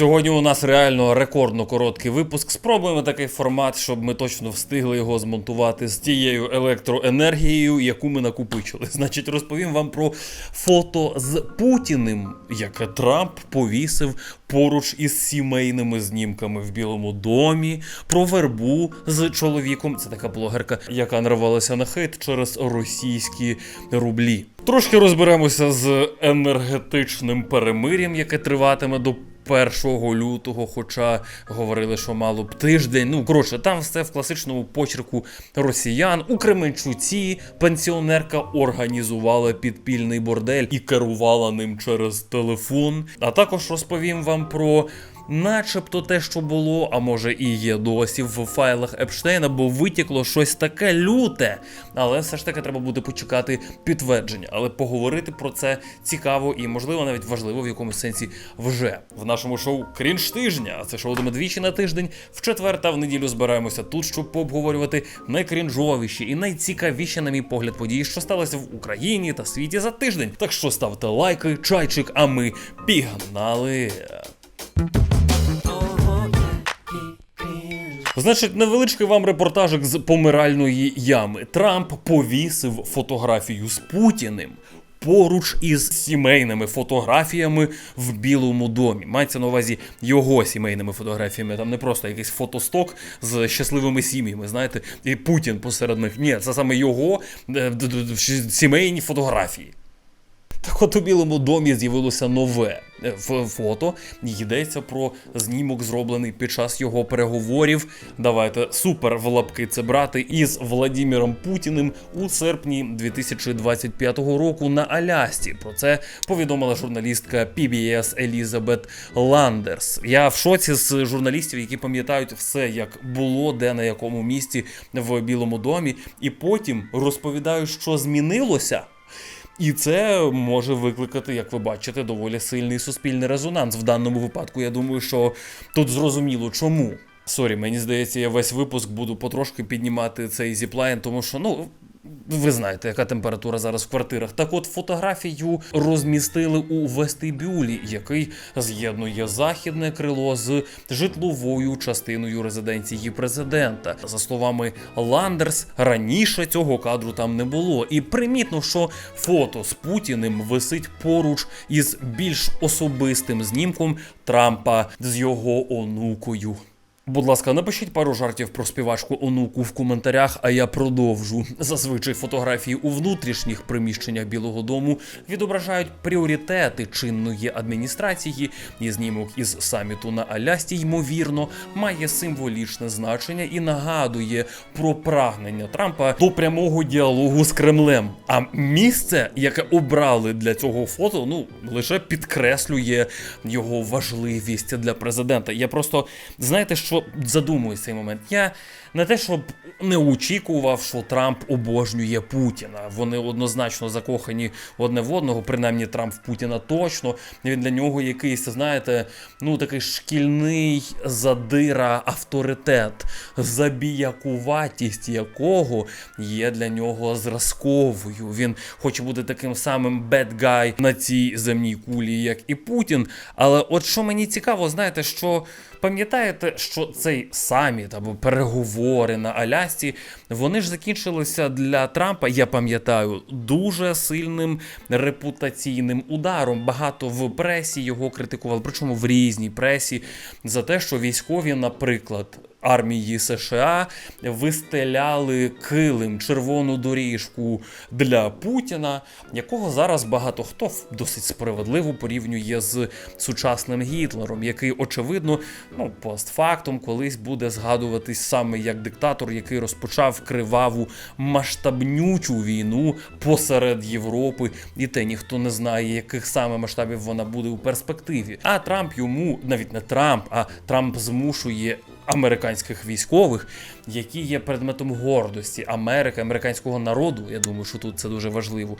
Сьогодні у нас реально рекордно короткий випуск. Спробуємо такий формат, щоб ми точно встигли його змонтувати з тією електроенергією, яку ми накопичили. Значить, розповім вам про фото з Путіним, яке Трамп повісив поруч із сімейними знімками в Білому домі, про вербу з чоловіком. Це така блогерка, яка нарвалася на хейт через російські рублі. Трошки розберемося з енергетичним перемир'ям, яке триватиме до 1 лютого, хоча говорили, що мало б тиждень. Ну коротше, там все в класичному почерку росіян. У Кременчуці пенсіонерка організувала підпільний бордель і керувала ним через телефон. А також розповім вам про. Начебто те, що було, а може і є досі в файлах Епштейна, бо витікло щось таке люте. Але все ж таки треба буде почекати підтвердження. Але поговорити про це цікаво і, можливо, навіть важливо в якомусь сенсі вже в нашому шоу Крінж тижня. А Це шоу ми двічі на тиждень. В четвер та в неділю збираємося тут, щоб пообговорювати найкрінжовіші і найцікавіші, на мій погляд, події, що сталося в Україні та світі за тиждень. Так що ставте лайки, чайчик, а ми пігнали. Значить, невеличкий вам репортажик з помиральної ями. Трамп повісив фотографію з Путіним. Поруч із сімейними фотографіями в Білому домі. Мається на увазі його сімейними фотографіями. Там не просто якийсь фотосток з щасливими сім'ями, знаєте, і Путін посеред них. Ні, це саме його е, сімейні фотографії. Так от у Білому домі з'явилося нове е, фото. Йдеться про знімок, зроблений під час його переговорів. Давайте супер в лапки це брати із Владіміром Путіним у серпні 2025 року на Алясці. Про це повідомила журналістка PBS Елізабет Ландерс. Я в шоці з журналістів, які пам'ятають все, як було, де на якому місці в Білому домі, і потім розповідають, що змінилося. І це може викликати, як ви бачите, доволі сильний суспільний резонанс. В даному випадку я думаю, що тут зрозуміло чому. Сорі, мені здається, я весь випуск буду потрошки піднімати цей зіплайн, тому що ну. Ви знаєте, яка температура зараз в квартирах. Так от фотографію розмістили у вестибюлі, який з'єднує західне крило з житловою частиною резиденції президента. За словами Ландерс, раніше цього кадру там не було. І примітно, що фото з Путіним висить поруч із більш особистим знімком Трампа з його онукою. Будь ласка, напишіть пару жартів про співачку онуку в коментарях, а я продовжу. Зазвичай фотографії у внутрішніх приміщеннях Білого Дому відображають пріоритети чинної адміністрації, і знімок із саміту на Алясці, ймовірно, має символічне значення і нагадує про прагнення Трампа до прямого діалогу з Кремлем. А місце, яке обрали для цього фото, ну лише підкреслює його важливість для президента. Я просто знаєте, що задумуюсь задумую цей момент. Я не те, щоб не очікував, що Трамп обожнює Путіна. Вони однозначно закохані одне в одного, принаймні Трамп в Путіна точно. Він для нього якийсь, знаєте, ну такий шкільний задира авторитет, забіякуватість якого є для нього зразковою. Він хоче бути таким самим guy на цій земній кулі, як і Путін. Але от що мені цікаво, знаєте, що пам'ятаєте, що цей саміт або переговори на Алясці, вони ж закінчилися для Трампа, я пам'ятаю, дуже сильним репутаційним ударом. Багато в пресі його критикували, причому в різній пресі, за те, що військові, наприклад. Армії США вистеляли килим червону доріжку для Путіна, якого зараз багато хто досить справедливо порівнює з сучасним Гітлером, який очевидно, ну постфактум колись буде згадуватись саме як диктатор, який розпочав криваву масштабнючу війну посеред Європи, і те ніхто не знає, яких саме масштабів вона буде у перспективі. А Трамп йому навіть не Трамп, а Трамп змушує американських військових, які є предметом гордості Америки, американського народу. Я думаю, що тут це дуже важливо.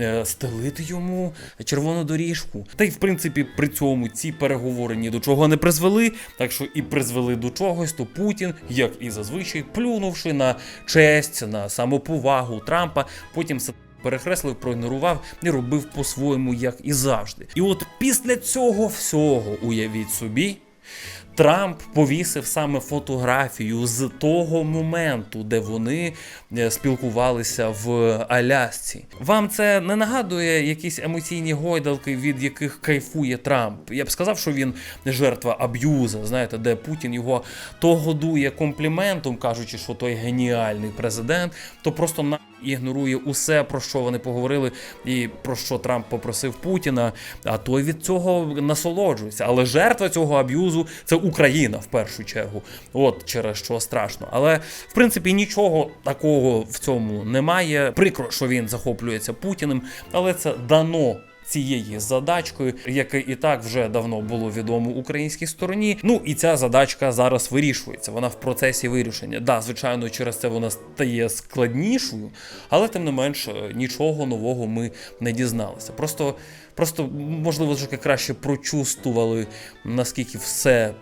е, Стелити йому червону доріжку. Та й в принципі при цьому ці переговори ні до чого не призвели. Так що і призвели до чогось, то Путін, як і зазвичай, плюнувши на честь, на самоповагу Трампа, потім все перехреслив, проігнорував і робив по-своєму, як і завжди. І от після цього всього, уявіть собі. Трамп повісив саме фотографію з того моменту, де вони е, спілкувалися в Алясці. Вам це не нагадує якісь емоційні гойдалки, від яких кайфує Трамп? Я б сказав, що він жертва аб'юза, знаєте, де Путін його то годує компліментом, кажучи, що той геніальний президент, то просто на ігнорує усе, про що вони поговорили, і про що Трамп попросив Путіна. А той від цього насолоджується. Але жертва цього аб'юзу це Україна в першу чергу. От через що страшно. Але в принципі нічого такого в цьому немає. Прикро, що він захоплюється Путіним, але це дано. Цією задачкою, яке і так вже давно було відомо українській стороні. Ну і ця задачка зараз вирішується. Вона в процесі вирішення. Да, звичайно, через це вона стає складнішою, але тим не менш нічого нового ми не дізналися. Просто, просто можливо, трохи краще прочувствували, наскільки все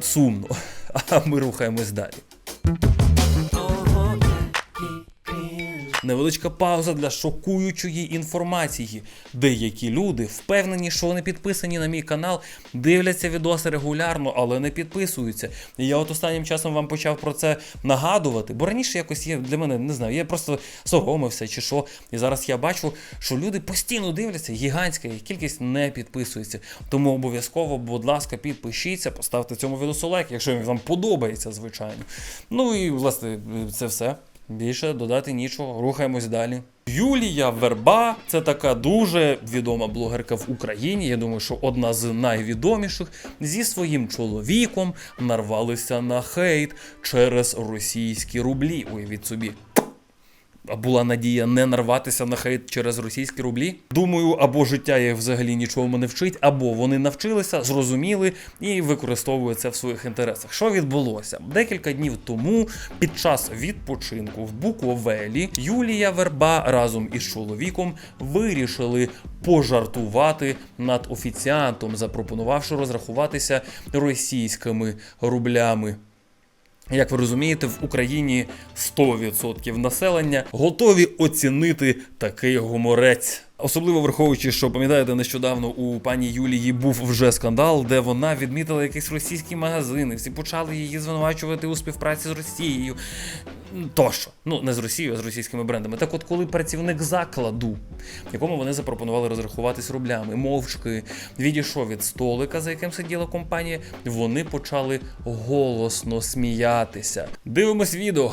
сумно. А ми рухаємось далі. Невеличка пауза для шокуючої інформації. Деякі люди впевнені, що вони підписані на мій канал, дивляться відоси регулярно, але не підписуються. І я от останнім часом вам почав про це нагадувати, бо раніше якось є для мене не знаю, я просто соромився чи що. І зараз я бачу, що люди постійно дивляться, гігантська їх кількість не підписується. Тому обов'язково, будь ласка, підпишіться, поставте цьому відосу лайк, якщо він вам подобається, звичайно. Ну і власне це все. Більше додати нічого, рухаємось далі. Юлія Верба це така дуже відома блогерка в Україні. Я думаю, що одна з найвідоміших зі своїм чоловіком нарвалися на хейт через російські рублі. Уявіть собі. Була надія не нарватися на хейт через російські рублі. Думаю, або життя їх взагалі нічого не вчить, або вони навчилися, зрозуміли і використовують це в своїх інтересах. Що відбулося? Декілька днів тому, під час відпочинку в Буковелі, Юлія Верба разом із чоловіком вирішили пожартувати над офіціантом, запропонувавши розрахуватися російськими рублями. Як ви розумієте, в Україні 100% населення готові оцінити такий гуморець. Особливо враховуючи, що пам'ятаєте, нещодавно у пані Юлії був вже скандал, де вона відмітила якийсь російський магазин, і всі почали її звинувачувати у співпраці з Росією. Тощо, ну не з Росією, а з російськими брендами. Так, от, коли працівник закладу, якому вони запропонували розрахуватись рублями, мовчки відійшов від столика, за яким сиділа компанія, вони почали голосно сміятися. Дивимось відео.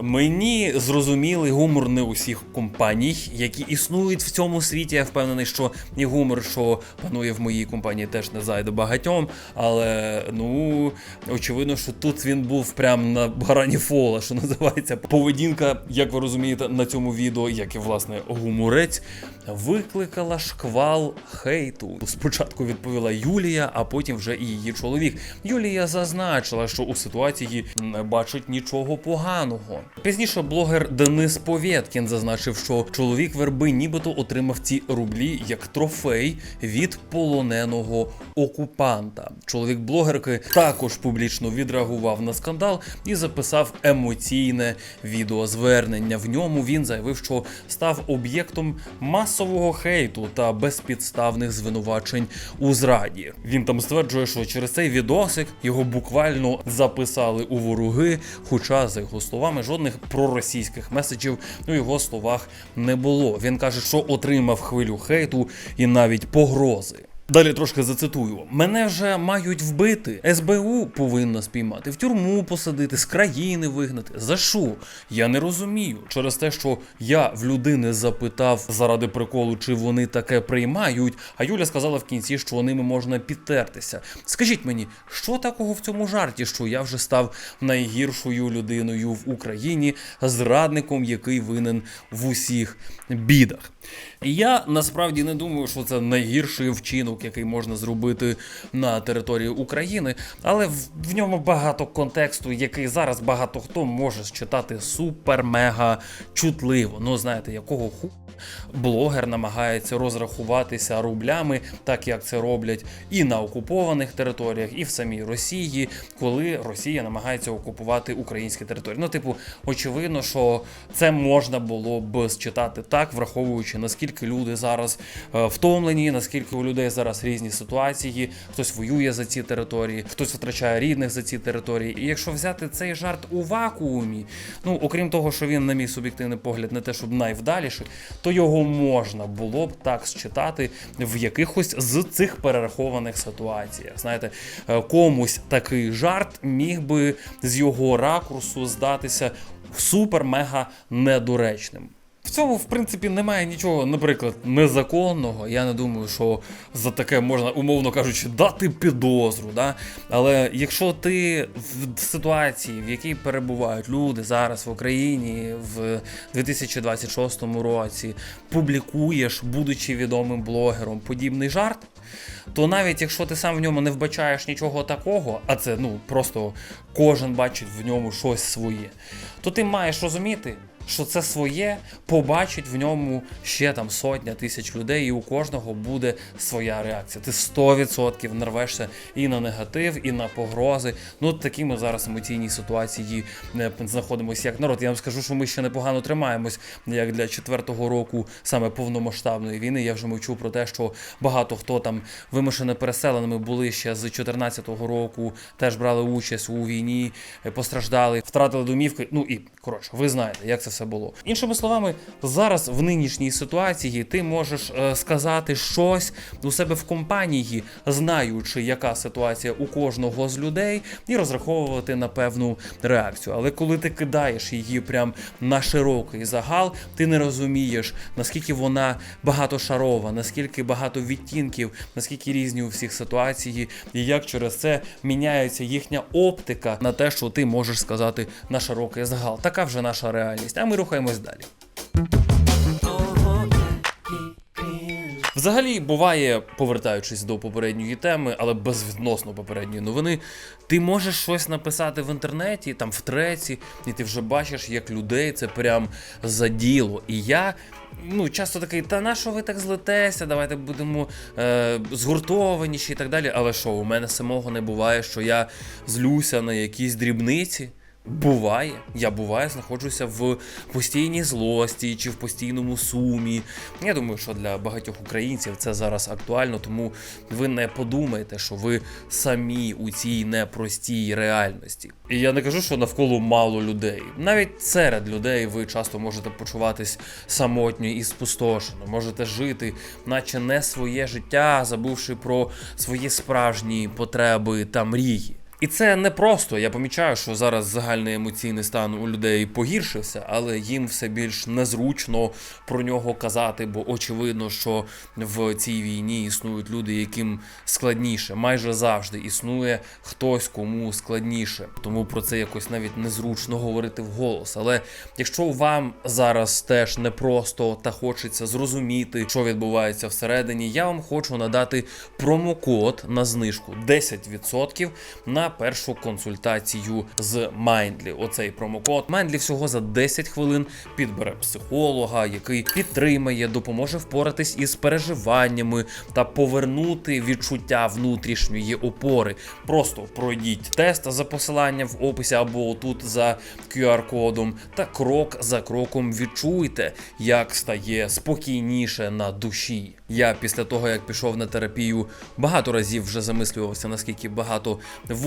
Мені зрозумілий гумор не усіх компаній, які існують в цьому світі. Я впевнений, що і гумор, що панує в моїй компанії, теж не зайде багатьом. Але ну очевидно, що тут він був прям на грані фола, що називається. Поведінка, як ви розумієте, на цьому відео, як і власне гуморець, викликала шквал хейту. Спочатку відповіла Юлія, а потім вже і її чоловік. Юлія зазначила, що у ситуації не бачить нічого поганого. Пізніше блогер Денис Повєткін зазначив, що чоловік верби нібито отримав ці рублі як трофей від полоненого окупанта. Чоловік блогерки також публічно відреагував на скандал і записав емоційне відеозвернення. В ньому він заявив, що став об'єктом масового хейту та безпідставних звинувачень у зраді. Він там стверджує, що через цей відосик його буквально записали у вороги, хоча за його словами жодних проросійських меседжів у його словах не було. Він каже, що отримав хвилю хейту і навіть погрози. Далі трошки зацитую: мене вже мають вбити. СБУ повинна спіймати, в тюрму посадити, з країни вигнати. За що? Я не розумію. Через те, що я в людини запитав заради приколу, чи вони таке приймають. А Юля сказала в кінці, що ними можна підтертися. Скажіть мені, що такого в цьому жарті, що я вже став найгіршою людиною в Україні, зрадником, який винен в усіх бідах. І я насправді не думаю, що це найгірший вчинок який можна зробити на території України, але в, в ньому багато контексту, який зараз багато хто може считати супер-мега чутливо. Ну, знаєте, якого ху блогер намагається розрахуватися рублями, так як це роблять і на окупованих територіях, і в самій Росії, коли Росія намагається окупувати українські території. Ну, типу, очевидно, що це можна було б считати так, враховуючи наскільки люди зараз е, втомлені, наскільки у людей зараз різні ситуації, хтось воює за ці території, хтось втрачає рідних за ці території. І якщо взяти цей жарт у вакуумі, ну окрім того, що він, на мій суб'єктивний погляд, не те, щоб найвдаліший, то його можна було б так считати в якихось з цих перерахованих ситуаціях. Знаєте, е, комусь такий жарт міг би з його ракурсу здатися супер-мега недоречним. В цьому, в принципі, немає нічого, наприклад, незаконного. Я не думаю, що за таке можна, умовно кажучи, дати підозру. Да? Але якщо ти в ситуації, в якій перебувають люди зараз в Україні в 2026 році, публікуєш, будучи відомим блогером, подібний жарт, то навіть якщо ти сам в ньому не вбачаєш нічого такого, а це ну просто кожен бачить в ньому щось своє, то ти маєш розуміти. Що це своє побачить в ньому ще там сотня тисяч людей, і у кожного буде своя реакція. Ти 100% нарвешся і на негатив, і на погрози. Ну такі ми зараз емоційній ситуації е, знаходимося як народ. Я вам скажу, що ми ще непогано тримаємось, як для четвертого року саме повномасштабної війни. Я вже мовчу про те, що багато хто там вимушено переселеними були ще з 2014 року, теж брали участь у війні, е, постраждали, втратили домівки. Ну і коротше, ви знаєте, як це все було. Іншими словами, зараз в нинішній ситуації ти можеш е, сказати щось у себе в компанії, знаючи, яка ситуація у кожного з людей, і розраховувати на певну реакцію. Але коли ти кидаєш її прям на широкий загал, ти не розумієш, наскільки вона багатошарова, наскільки багато відтінків, наскільки різні у всіх ситуації, і як через це міняється їхня оптика на те, що ти можеш сказати на широкий загал. Така вже наша реальність. А ми рухаємось далі. Взагалі буває, повертаючись до попередньої теми, але безвідносно попередньої новини, ти можеш щось написати в інтернеті, там в треці, і ти вже бачиш, як людей це прям заділо. І я. Ну, часто такий, та на що ви так злетеся, давайте будемо е, згуртованіші і так далі. Але що, у мене самого не буває, що я злюся на якісь дрібниці. Буває, я буває, знаходжуся в постійній злості чи в постійному сумі. Я думаю, що для багатьох українців це зараз актуально, тому ви не подумайте, що ви самі у цій непростій реальності. І я не кажу, що навколо мало людей. Навіть серед людей ви часто можете почуватись самотньо і спустошено, можете жити, наче не своє життя, забувши про свої справжні потреби та мрії. І це не просто. Я помічаю, що зараз загальний емоційний стан у людей погіршився, але їм все більш незручно про нього казати, бо очевидно, що в цій війні існують люди, яким складніше. Майже завжди існує хтось, кому складніше. Тому про це якось навіть незручно говорити вголос. Але якщо вам зараз теж непросто та хочеться зрозуміти, що відбувається всередині, я вам хочу надати промокод на знижку 10% на першу консультацію з Mindly. Оцей промокод Mindly всього за 10 хвилин підбере психолога, який підтримає, допоможе впоратись із переживаннями та повернути відчуття внутрішньої опори. Просто пройдіть тест за посиланням в описі або тут за QR-кодом, та крок за кроком відчуйте, як стає спокійніше на душі. Я після того, як пішов на терапію, багато разів вже замислювався, наскільки багато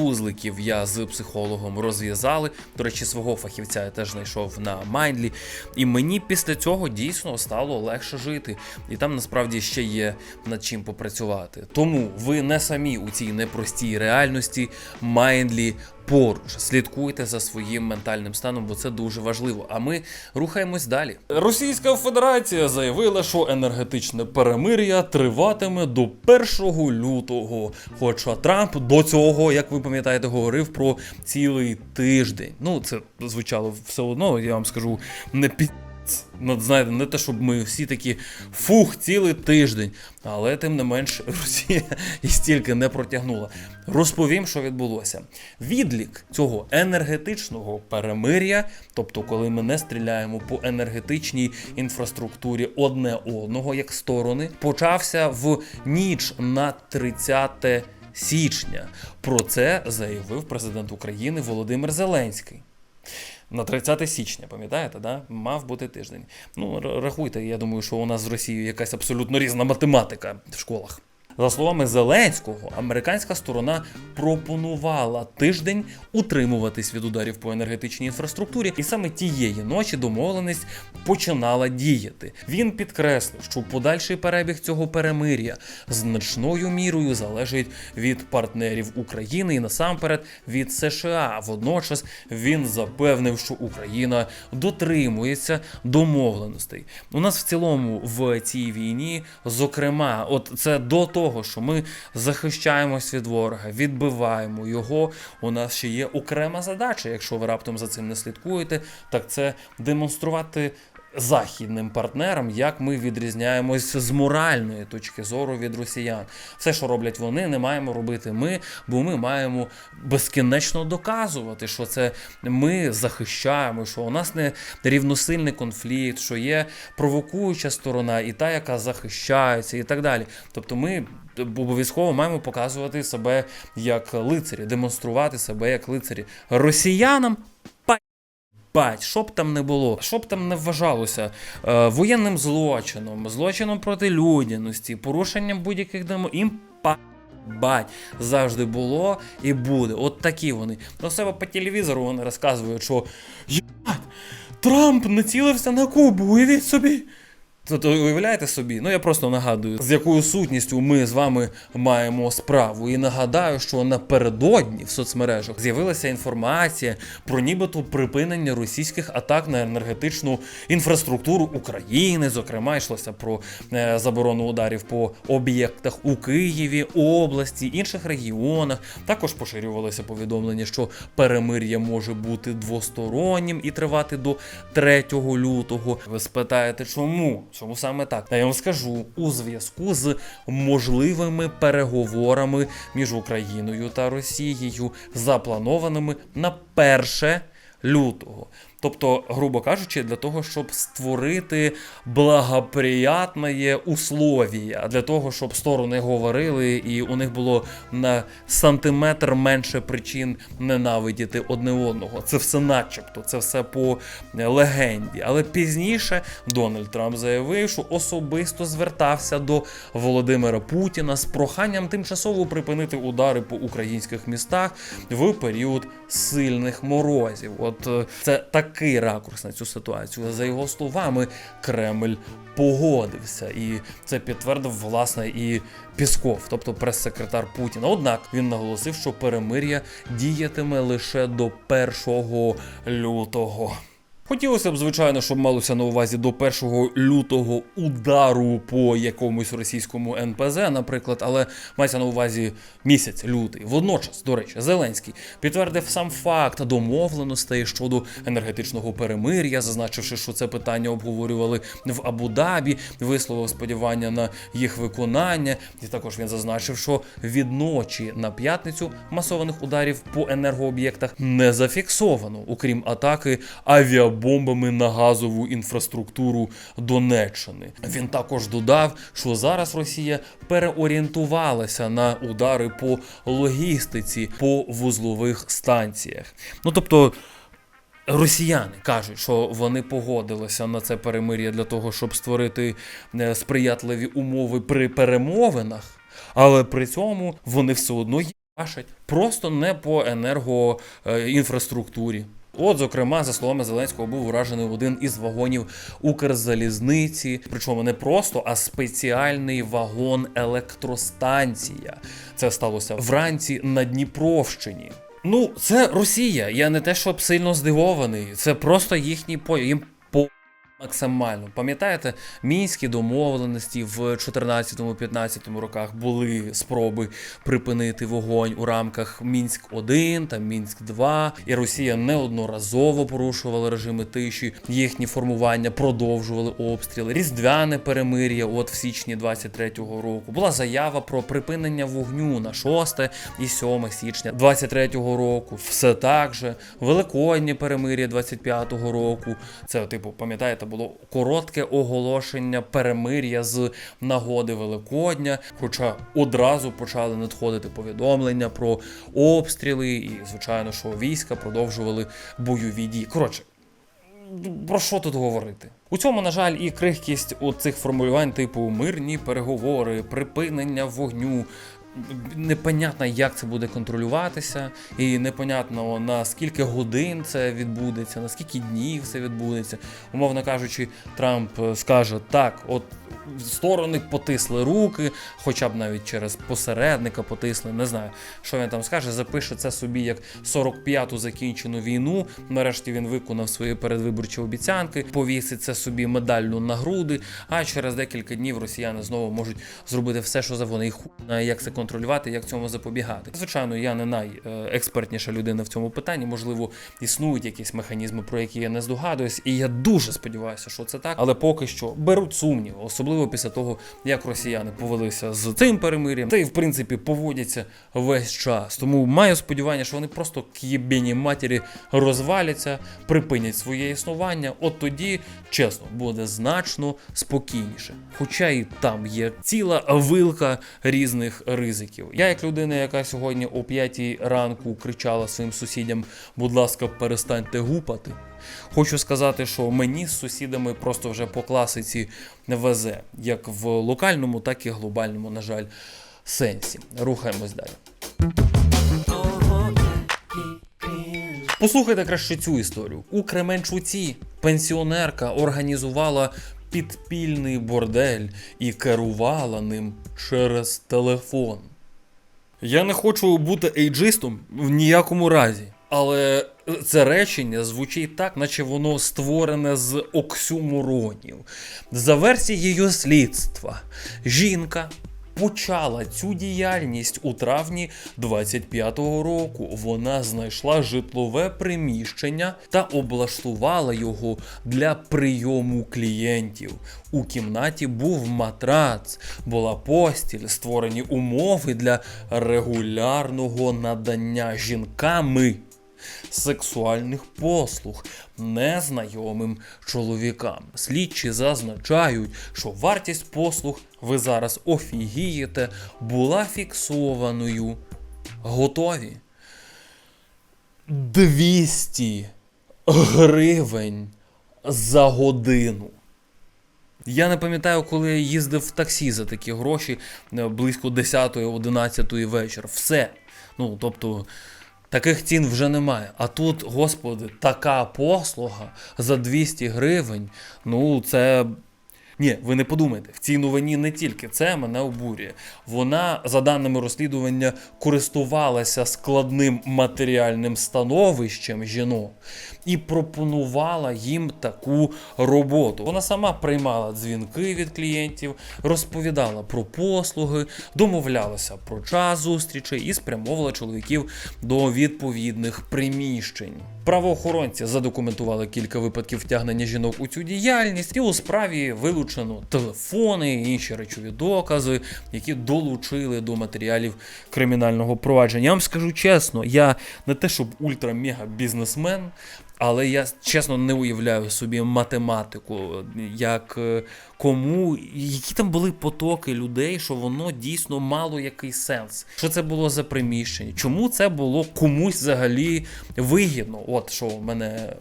вузликів я з психологом розв'язали. До речі, свого фахівця я теж знайшов на Майндлі. І мені після цього дійсно стало легше жити. І там насправді ще є над чим попрацювати. Тому ви не самі у цій непростій реальності. Майндлі поруч. Слідкуйте за своїм ментальним станом, бо це дуже важливо. А ми рухаємось далі. Російська Федерація заявила, що енергетичне перемир'я триватиме до 1 лютого. Хоча Трамп до цього, як ви пам'ятаєте, говорив про цілий тиждень. Ну, це звучало все одно, я вам скажу, не під. Ну, знаєте, не те, щоб ми всі такі фух, цілий тиждень. Але тим не менш Росія і стільки не протягнула. Розповім, що відбулося. Відлік цього енергетичного перемир'я, тобто, коли ми не стріляємо по енергетичній інфраструктурі одне одного як сторони, почався в ніч на 30 січня. Про це заявив президент України Володимир Зеленський. На 30 січня, пам'ятаєте, да? мав бути тиждень. Ну, рахуйте, я думаю, що у нас з Росією якась абсолютно різна математика в школах. За словами Зеленського, американська сторона пропонувала тиждень утримуватись від ударів по енергетичній інфраструктурі, і саме тієї ночі домовленість починала діяти. Він підкреслив, що подальший перебіг цього перемир'я значною мірою залежить від партнерів України і насамперед від США. Водночас він запевнив, що Україна дотримується домовленостей. У нас в цілому в цій війні, зокрема, от це до того, що ми захищаємось від ворога, відбиваємо його. У нас ще є окрема задача, якщо ви раптом за цим не слідкуєте, так це демонструвати. Західним партнерам, як ми відрізняємось з моральної точки зору від росіян. Все, що роблять вони, не маємо робити ми, бо ми маємо безкінечно доказувати, що це ми захищаємо, що у нас не рівносильний конфлікт, що є провокуюча сторона і та, яка захищається, і так далі. Тобто ми обов'язково маємо показувати себе як лицарі, демонструвати себе як лицарі росіянам. Бать, що б там не було, що б там не вважалося е, воєнним злочином, злочином проти людяності, порушенням будь-яких демо їм бать завжди було і буде. От такі вони. До себе по телевізору вони розказують, що «Єбать, Трамп націлився на Кубу, уявіть собі. Тобто, уявляєте собі, ну я просто нагадую, з якою сутністю ми з вами маємо справу. І нагадаю, що напередодні в соцмережах з'явилася інформація про нібито припинення російських атак на енергетичну інфраструктуру України. Зокрема, йшлося про е, заборону ударів по об'єктах у Києві, області, інших регіонах. Також поширювалося повідомлення, що перемир'я може бути двостороннім і тривати до 3 лютого. Ви спитаєте, чому? Чому саме так? Та я вам скажу у зв'язку з можливими переговорами між Україною та Росією, запланованими на 1 лютого. Тобто, грубо кажучи, для того, щоб створити благоприятне условія, для того, щоб сторони говорили, і у них було на сантиметр менше причин ненавидіти одне одного. Це все начебто, це все по легенді. Але пізніше Дональд Трамп заявив, що особисто звертався до Володимира Путіна з проханням тимчасово припинити удари по українських містах в період сильних морозів. От е, це такий ракурс на цю ситуацію. За його словами, Кремль погодився, і це підтвердив власне і Пісков, тобто прес-секретар Путіна. Однак він наголосив, що перемир'я діятиме лише до 1 лютого. Хотілося б, звичайно, щоб малося на увазі до 1 лютого удару по якомусь російському НПЗ, наприклад, але мається на увазі місяць лютий. Водночас, до речі, Зеленський підтвердив сам факт домовленостей щодо енергетичного перемир'я, зазначивши, що це питання обговорювали в Абу-Дабі, висловив сподівання на їх виконання. І також він зазначив, що від ночі на п'ятницю масованих ударів по енергооб'єктах не зафіксовано, окрім атаки авіабомбами на газову інфраструктуру Донеччини. Він також додав, що зараз Росія переорієнтувалася на удари по логістиці по вузлових станціях. Ну тобто. Росіяни кажуть, що вони погодилися на це перемир'я для того, щоб створити е, сприятливі умови при перемовинах, але при цьому вони все одно їбашать просто не по енергоінфраструктурі. От, зокрема, за словами Зеленського, був уражений один із вагонів Укрзалізниці, причому не просто, а спеціальний вагон електростанція. Це сталося вранці на Дніпровщині. Ну, це Росія. Я не те, щоб сильно здивований. Це просто їхній по їм Максимально пам'ятаєте, мінські домовленості в 14-15 роках були спроби припинити вогонь у рамках Мінськ 1 та Мінськ 2 і Росія неодноразово порушувала режими тиші. Їхні формування продовжували обстріли. Різдвяне перемир'я. От в січні 23-го року була заява про припинення вогню на 6 і 7 січня 23-го року. Все так же Великоднє перемир'я 25-го року. Це, типу, пам'ятаєте, було коротке оголошення перемир'я з нагоди Великодня. Хоча одразу почали надходити повідомлення про обстріли, і звичайно, що війська продовжували бойові дії. Коротше, про що тут говорити? У цьому, на жаль, і крихкість у цих формулювань, типу мирні переговори, припинення вогню. Непонятно, як це буде контролюватися, і непонятно на скільки годин це відбудеться, на скільки днів це відбудеться. Умовно кажучи, Трамп е, скаже так, от сторони потисли руки, хоча б навіть через посередника потисли. Не знаю, що він там скаже. Запише це собі як 45-ту закінчену війну. Нарешті він виконав свої передвиборчі обіцянки, повісить це собі медаллю на груди. А через декілька днів росіяни знову можуть зробити все, що завгодно. І знає, як це контролювати, як цьому запобігати. Звичайно, я не найекспертніша людина в цьому питанні. Можливо, існують якісь механізми, про які я не здогадуюсь, і я дуже сподіваюся, що це так. Але поки що беруть сумніви, особливо після того, як росіяни повелися з цим перемир'ям, та й в принципі поводяться весь час. Тому маю сподівання, що вони просто к єбені матері розваляться, припинять своє існування. От тоді, чесно, буде значно спокійніше. Хоча і там є ціла вилка різних ризиків. Я, як людина, яка сьогодні о 5 ранку кричала своїм сусідям, будь ласка, перестаньте гупати. Хочу сказати, що мені з сусідами просто вже по класиці везе, як в локальному, так і глобальному, на жаль, сенсі. Рухаємось далі. Послухайте краще цю історію. У Кременчуці пенсіонерка організувала підпільний бордель і керувала ним через телефон. Я не хочу бути ейджистом в ніякому разі. Але це речення звучить так, наче воно створене з оксюморонів. За версією слідства, жінка почала цю діяльність у травні 25-го року. Вона знайшла житлове приміщення та облаштувала його для прийому клієнтів. У кімнаті був матрац, була постіль, створені умови для регулярного надання жінками сексуальних послуг незнайомим чоловікам. Слідчі зазначають, що вартість послуг, ви зараз офігієте, була фіксованою. Готові. 200 гривень за годину. Я не пам'ятаю, коли я їздив в таксі за такі гроші е, близько 10-11 вечора. Все. Ну, тобто, таких цін вже немає. А тут, господи, така послуга за 200 гривень. Ну, це. Ні, ви не подумайте, в цій новині не тільки це мене обурює. Вона, за даними розслідування, користувалася складним матеріальним становищем жінок і пропонувала їм таку роботу. Вона сама приймала дзвінки від клієнтів, розповідала про послуги, домовлялася про час зустрічей і спрямовувала чоловіків до відповідних приміщень. Правоохоронці задокументували кілька випадків втягнення жінок у цю діяльність, і у справі вилучено телефони і інші речові докази, які долучили до матеріалів кримінального провадження. Я вам скажу чесно, я не те, щоб ультра-мега бізнесмен. Але я чесно не уявляю собі математику, як е, кому, які там були потоки людей, що воно дійсно мало якийсь сенс. Що це було за приміщення? Чому це було комусь взагалі вигідно? От що мене е,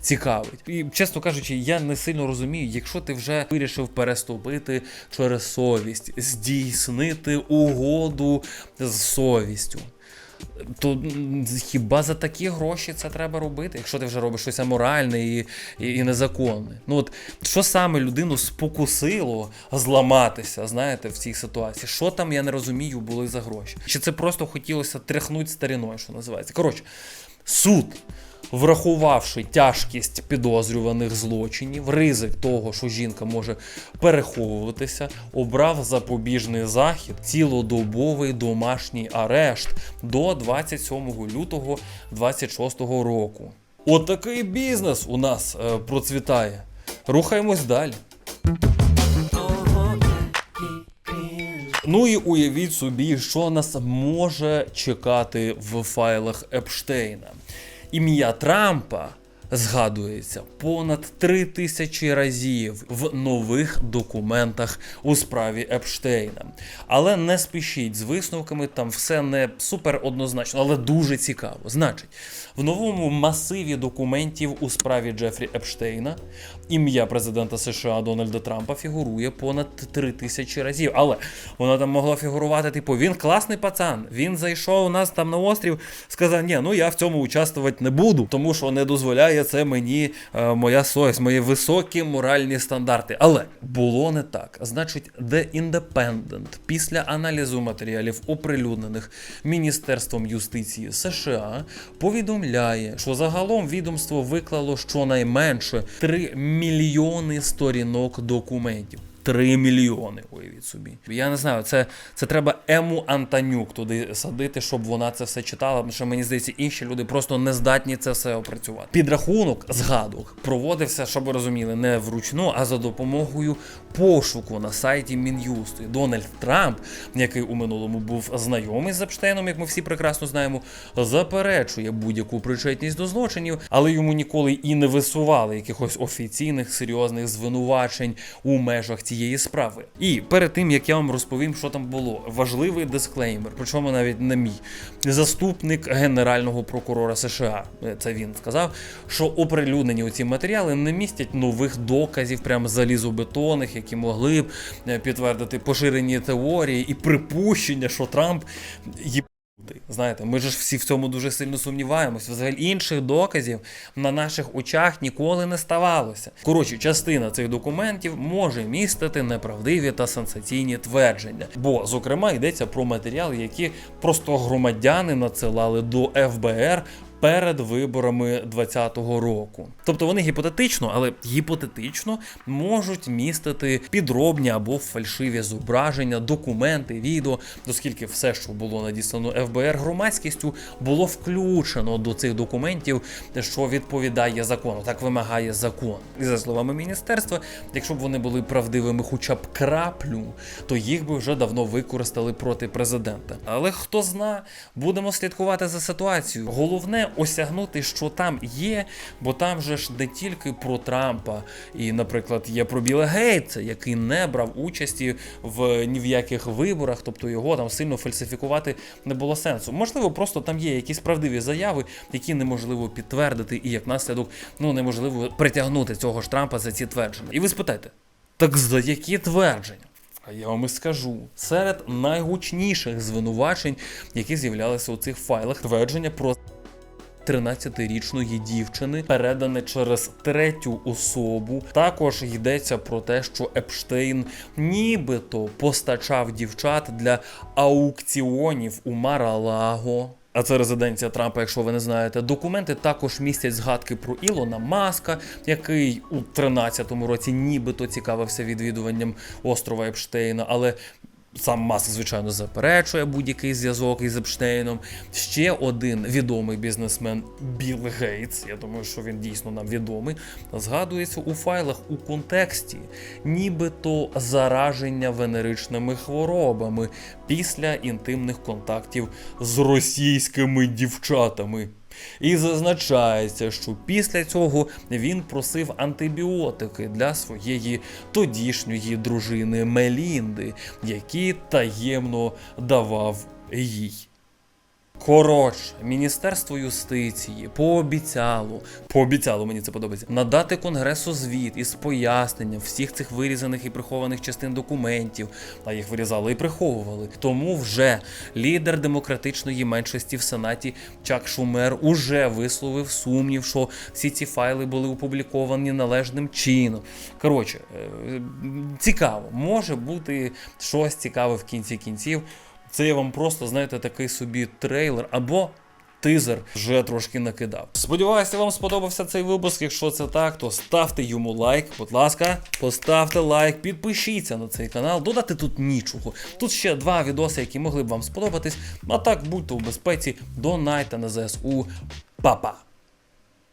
цікавить. І чесно кажучи, я не сильно розумію, якщо ти вже вирішив переступити через совість, здійснити угоду з совістю. То хіба за такі гроші це треба робити, якщо ти вже робиш щось аморальне і, і, і незаконне? Ну от що саме людину спокусило зламатися, знаєте, в цій ситуації? Що там я не розумію, були за гроші? Чи це просто хотілося тряхнути стариною, що називається? Коротше, суд Врахувавши тяжкість підозрюваних злочинів, ризик того, що жінка може переховуватися, обрав запобіжний захід, цілодобовий домашній арешт до 27 лютого 26 року. Отакий бізнес у нас е, процвітає. Рухаємось далі. Ну і уявіть собі, що нас може чекати в файлах Епштейна. Ім'я Трампа згадується понад три тисячі разів в нових документах у справі Епштейна. Але не спішіть з висновками, там все не супер однозначно, але дуже цікаво. Значить, в новому масиві документів у справі Джефрі Епштейна ім'я президента США Дональда Трампа фігурує понад три тисячі разів. Але воно там могло фігурувати, типу, він класний пацан. Він зайшов у нас там на острів, сказав, ні, ну я в цьому участвувати не буду, тому що не дозволяє це мені е, моя совість, мої високі моральні стандарти. Але було не так. Значить, The Independent після аналізу матеріалів, оприлюднених Міністерством юстиції США, повідомляє, що загалом відомство виклало щонайменше 3 мільйони сторінок документів. 3 мільйони, уявіть собі. Я не знаю, це, це треба Ему Антонюк туди садити, щоб вона це все читала. Тому що мені здається, інші люди просто не здатні це все опрацювати. Підрахунок згадок проводився, щоб ви розуміли, не вручну, а за допомогою пошуку на сайті Мін'юсту. Дональд Трамп, який у минулому був знайомий з Епштейном, як ми всі прекрасно знаємо, заперечує будь-яку причетність до злочинів, але йому ніколи і не висували якихось офіційних серйозних звинувачень у межах цієї справи. І перед тим як я вам розповім, що там було, важливий дисклеймер, причому навіть не мій заступник генерального прокурора США. е, Це він сказав, що оприлюднені оці матеріали не містять нових доказів, прям залізобетонних, які могли б е, підтвердити поширені теорії і припущення, що Трамп є. Знаєте, ми ж всі в цьому дуже сильно сумніваємось. Взагалі інших доказів на наших очах ніколи не ставалося. Коротше, частина цих документів може містити неправдиві та сенсаційні твердження. Бо, зокрема, йдеться про матеріали, які просто громадяни надсилали до ФБР. Перед виборами 2020 року, тобто вони гіпотетично, але гіпотетично можуть містити підробні або фальшиві зображення, документи, відео, оскільки все, що було надіслано ФБР громадськістю, було включено до цих документів, що відповідає закону. Так вимагає закон. І за словами міністерства, якщо б вони були правдивими, хоча б краплю, то їх би вже давно використали проти президента. Але хто зна, будемо слідкувати за ситуацією. Головне осягнути, що там є, бо там же ж не тільки про Трампа, і, наприклад, є про Біла Гейтса, який не брав участі в ні в яких виборах, тобто його там сильно фальсифікувати не було сенсу. Можливо, просто там є якісь правдиві заяви, які неможливо підтвердити, і як наслідок ну неможливо притягнути цього ж Трампа за ці твердження. І ви спитаєте, так за які твердження? А я вам і скажу, серед найгучніших звинувачень, які з'являлися у цих файлах, твердження про 13-річної дівчини передане через третю особу. Також йдеться про те, що Епштейн нібито постачав дівчат для аукціонів у Маралаго. А це резиденція Трампа, якщо ви не знаєте. Документи також містять згадки про Ілона Маска, який у 13-му році нібито цікавився відвідуванням острова Епштейна, але Сам Маск, звичайно, заперечує будь-який зв'язок із Епштейном. Ще один відомий бізнесмен Білл Гейтс, я думаю, що він дійсно нам відомий, згадується у файлах у контексті, нібито зараження венеричними хворобами після інтимних контактів з російськими дівчатами. І зазначається, що після цього він просив антибіотики для своєї тодішньої дружини Мелінди, які таємно давав їй. Коротше, Міністерство юстиції пообіцяло, пообіцяло, мені це подобається, надати конгресу звіт із поясненням всіх цих вирізаних і прихованих частин документів, а їх вирізали і приховували. Тому вже лідер демократичної меншості в сенаті Чак Шумер уже висловив сумнів, що всі ці файли були опубліковані належним чином. Коротше, е, цікаво, може бути щось цікаве в кінці кінців. Це я вам просто, знаєте, такий собі трейлер або тизер вже трошки накидав. Сподіваюся, вам сподобався цей випуск. Якщо це так, то ставте йому лайк. Будь ласка, поставте лайк, підпишіться на цей канал. Додати тут нічого. Тут ще два відоси, які могли б вам сподобатись. А так будьте у безпеці, донайте на ЗСУ. Па-па!